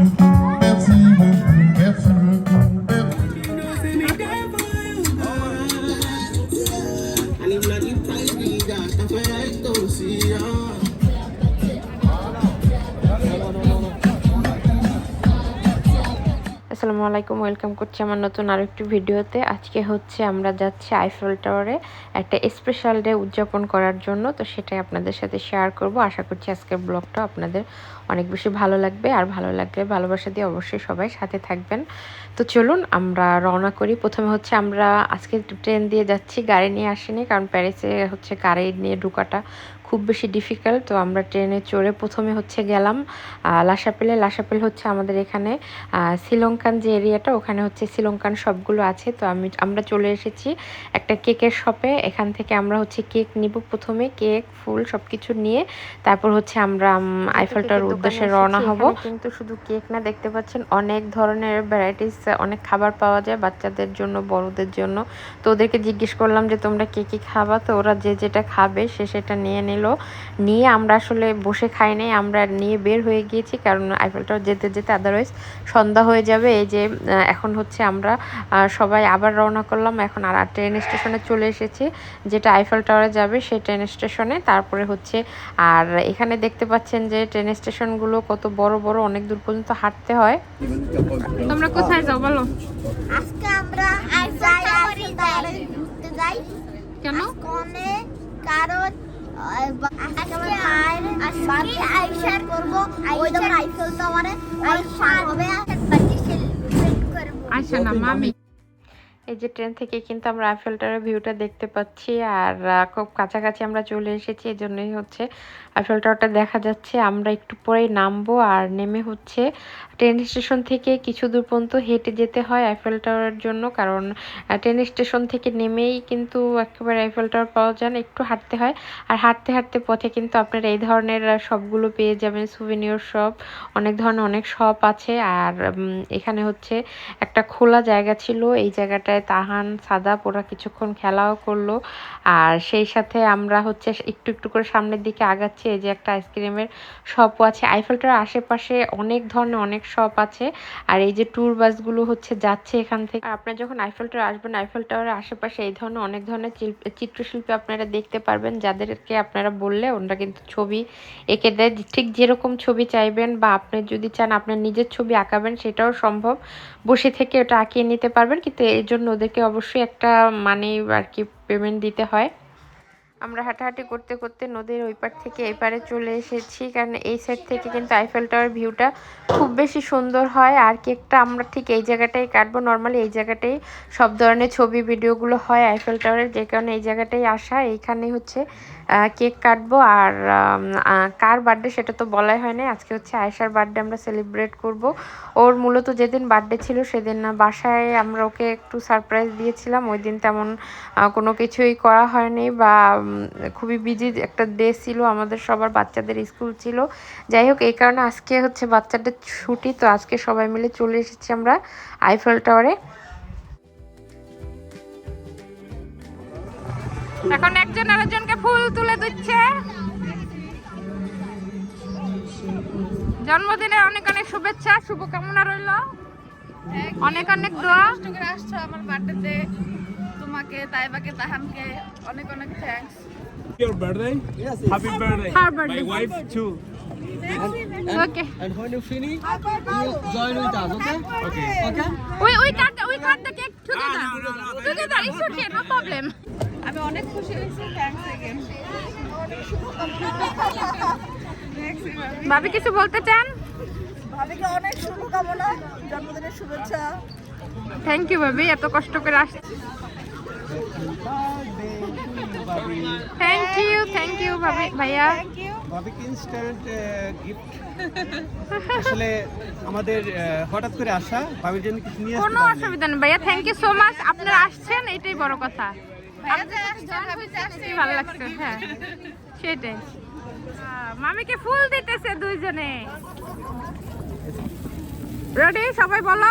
Mm-hmm. আসসালামু আলাইকুম, welcome করছি আমার নতুন আরও একটি ভিডিওতে। আজকে হচ্ছে আমরা যাচ্ছি আইফেল টাওয়ারে একটা স্পেশাল ডে উদযাপন করার জন্য, তো সেটাই আপনাদের সাথে শেয়ার করব। আশা করছি আজকের ব্লগটা আপনাদের অনেক বেশি ভালো লাগবে, আর ভালো লাগলে ভালোবাসা দিয়ে অবশ্যই সবাই সাথে থাকবেন। তো চলুন আমরা রওনা করি। প্রথমে হচ্ছে আমরা আজকে ট্রেন দিয়ে যাচ্ছি, গাড়ি নিয়ে আসিনি, কারণ প্যারিসে হচ্ছে গাড়ি নিয়ে ঢোকাটা খুব বেশি ডিফিকাল্ট তো আমরা ট্রেনে চড়ে প্রথমে হচ্ছে গেলাম লাসাপেলে। লাসাপেল হচ্ছে আমাদের এখানে শ্রীলঙ্কান যে এরিয়াটা ওখানে হচ্ছে শ্রীলঙ্কান শপগুলো আছে। তো আমি আমরা চলে এসেছি একটা কেকের শপে এখান থেকে আমরা হচ্ছে কেক নিব প্রথমে কেক ফুল সব কিছু নিয়ে। তারপর হচ্ছে আমরা উম, আইফেল উদ্দেশ্যে রওনা হব। কিন্তু শুধু কেক না দেখতে পাচ্ছেন অনেক ধরনের ভ্যারাইটিস অনেক খাবার পাওয়া যায় বাচ্চাদের জন্য বড়দের জন্য। তো ওদেরকে জিজ্ঞেস করলাম যে তোমরা কে কি খাবা? তো ওরা যে যেটা খাবে সে সেটা নিয়ে নিল। নিয়ে আমরা আসলে বসে খাই নাই আমরা নিয়ে বের হয়ে গিয়েছি কারণ আইফেল টাওয়ার যেতে যেতে আদারওয়াইজ সন্ধ্যা হয়ে যাবে। এই যে এখন হচ্ছে আমরা সবাই আবার রওনা করলাম। এখন আর ট্রেন স্টেশনে চলে এসেছি যেটা আইফেল টাওয়ারে যাবে সেই ট্রেন স্টেশনে তারপরে হচ্ছে আর এখানে দেখতে পাচ্ছেন যে ট্রেন স্টেশনগুলো কত বড় বড় অনেক দূর পর্যন্ত হাঁটতে হয়। তোমরা কোথায় যাও বলো? আজকে আমরা আইফেল টাওয়ারে ঘুরতে যাই। কেন? কারণ আচ্ছা না মামি। এই যে ট্রেন থেকে কিন্তু আমরা আইফেল টাওয়ারের ভিউটা দেখতে পাচ্ছি আর খুব কাছাকাছি আমরা চলে এসেছি এই জন্যই হচ্ছে আইফেল টাওয়ারটা দেখা যাচ্ছে। আমরা একটু পরেই নামবো আর নেমে হচ্ছে ট্রেন স্টেশন থেকে কিছু দূর পর্যন্ত হেঁটে যেতে হয় আইফেল টাওয়ারের জন্য, কারণ ট্রেন স্টেশন থেকে নেমেই কিন্তু একেবারে আইফেল টাওয়ার পাওয়া যায় না, একটু হাঁটতে হয়। আর হাঁটতে হাঁটতে পথে কিন্তু আপনারা এই ধরনের শপগুলো পেয়ে যাবেন সুভিনিয়র শপ অনেক ধরনের অনেক শপ আছে। আর এখানে হচ্ছে একটা খোলা জায়গা ছিল, এই জায়গাটায় তাহান সাদা ওরা কিছুক্ষণ খেলাও করল। আর সেই সাথে আমরা হচ্ছে একটু একটু করে সামনের দিকে আগাচ্ছি, এই যে একটা আইসক্রিমের শপও আছে। আইফেলটার আশেপাশে অনেক ধরনের অনেক শপ আছে। আর এই যে ট্যুর বাসগুলো হচ্ছে যাচ্ছে এখান থেকে। আপনারা যখন আইফেল আসবেন আইফেল টাওয়ারের আশেপাশে এই ধরনের অনেক ধরনের চিত্রশিল্পী আপনারা দেখতে পারবেন। যাদেরকে আপনারা বললে ওনারা কিন্তু ছবি এঁকে দেয়। ঠিক যেরকম ছবি চাইবেন বা আপনি যদি চান, আপনার নিজের ছবি আঁকাবেন, সেটাও সম্ভব। বসে থেকে ওটা আঁকিয়ে নিতে পারবেন। কিন্তু এর জন্য ওদেরকে অবশ্যই একটা মানি আর কি পেমেন্ট দিতে হয়। আমরা হাঁটাহাঁটি করতে করতে নদীর ওই পার থেকে এই চলে এসেছি। কারণ এই সাইড থেকে কিন্তু আইফেল টাওয়ার ভিউটা খুব বেশি সুন্দর হয়। আর কেকটা আমরা ঠিক এই জায়গাটাই কাটবো। নর্মালি এই জায়গাটাই সব ধরনের ছবি, ভিডিওগুলো হয় আইফেল টাওয়ারের যে কারণে এই জায়গাটাই আসা। এইখানেই হচ্ছে কেক কাটবো। আর কার বার্থডে সেটা তো বলাই হয় না আজকে হচ্ছে আয়েশার বার্থডে আমরা সেলিব্রেট করব। ওর মূলত যেদিন বার্থডে ছিল সেদিন বাসায় আমরা ওকে একটু সারপ্রাইজ দিয়েছিলাম। ওই দিন তেমন কোনো কিছুই করা হয়নি বা খুবই বিজি একটা ডে ছিল, আমাদের সবার বাচ্চাদের স্কুল ছিল। যাই হোক, এই কারণে আজকে হচ্ছে বাচ্চাদের ছুটি, তো আজকে সবাই মিলে চলে এসেছি আমরা আইফেল টাওয়ারে এখন একজন আরেকজনকে ফুল তুলে দিচ্ছে। জন্মদিনে অনেক অনেক শুভেচ্ছা, শুভকামনা রইল। অনেক অনেক দোয়া। আমার বার্থডেতে তোমাকে তাইবাকে তাহানকে অনেক অনেক thanks Your birthday? Yes. Happy birthday. Her birthday. My wife too. Okay And okay. And when you finish, you join with us, okay? Okay. Okay? We we cut we cut the cake together. no, no, no, no. Together, it's okay, no problem. আমি অনেক খুশি হয়েছি thanks again ভাবি কিছু বলতে চান ভাবিকে অনেক শুভকামনা জন্মদিনের শুভেচ্ছা থ্যাংক ইউ ভাবি এত কষ্ট করে আসছে থ্যাংক ইউ থ্যাংক ইউ ভাবি ভাইয়া থ্যাংক ইউ ভাবিক ইনস্ট্যান্ট গিফট আসলে আমাদের আহ, হঠাৎ করে আসা ভাবির জন্য কিছু নিয়ে কোনো। অসুবিধা নেই। ভাইয়া থ্যাংক ইউ সো মাচ আপনারা আসছেন এটাই বড় কথা। ভাবি ভালো লাগছে হ্যাঁ। সেটাই। মামিকে ফুল দিতেছে দুইজনে। রেডি সবাই বলো।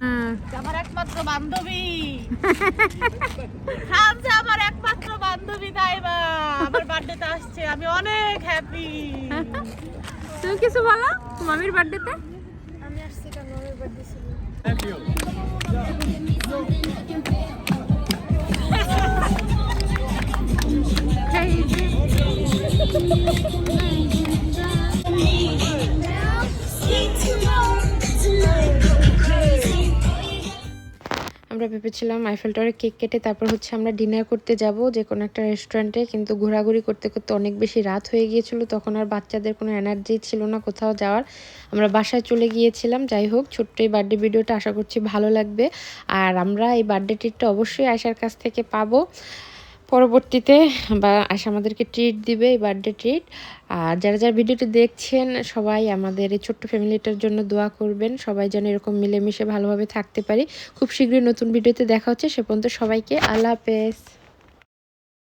আমার একমাত্র বান্ধবী। হামজা আমার একমাত্র বান্ধবী তাইবা আমার বার্থডেতে আসছে আমি অনেক হ্যাপি তুমি কিছু বলো? মামির বার্থডেতে? আমরা ভেবেছিলাম আইফেল টাওয়ারে কেক কেটে তারপর হচ্ছে আমরা ডিনার করতে যাব যে কোনো একটা রেস্টুরেন্টে কিন্তু ঘোরাঘুরি করতে করতে অনেক বেশি রাত হয়ে গিয়েছিল, তখন আর বাচ্চাদের কোনো এনার্জি ছিল না কোথাও যাওয়ার। আমরা বাসায় চলে গিয়েছিলাম, যাই হোক, ছোট্ট এই বার্থডে ভিডিওটা আশা করছি ভালো লাগবে। আর আমরা এই বার্থডে ট্রিটটা অবশ্যই আয়সার কাছ থেকে পাবো। পরবর্তীতে বা আশা আমাদেরকে ট্রিট দিবে এই বার্থডে ট্রিট আর যারা যারা ভিডিওটি দেখছেন, সবাই আমাদের এই ছোট্ট ফ্যামিলিটার জন্য দোয়া করবেন। সবাই যেন এরকম মিলেমিশে ভালোভাবে থাকতে পারি। খুব শীঘ্রই নতুন ভিডিওতে দেখা হচ্ছে। সে পর্যন্ত সবাইকে আল্লাহ হাফেজ।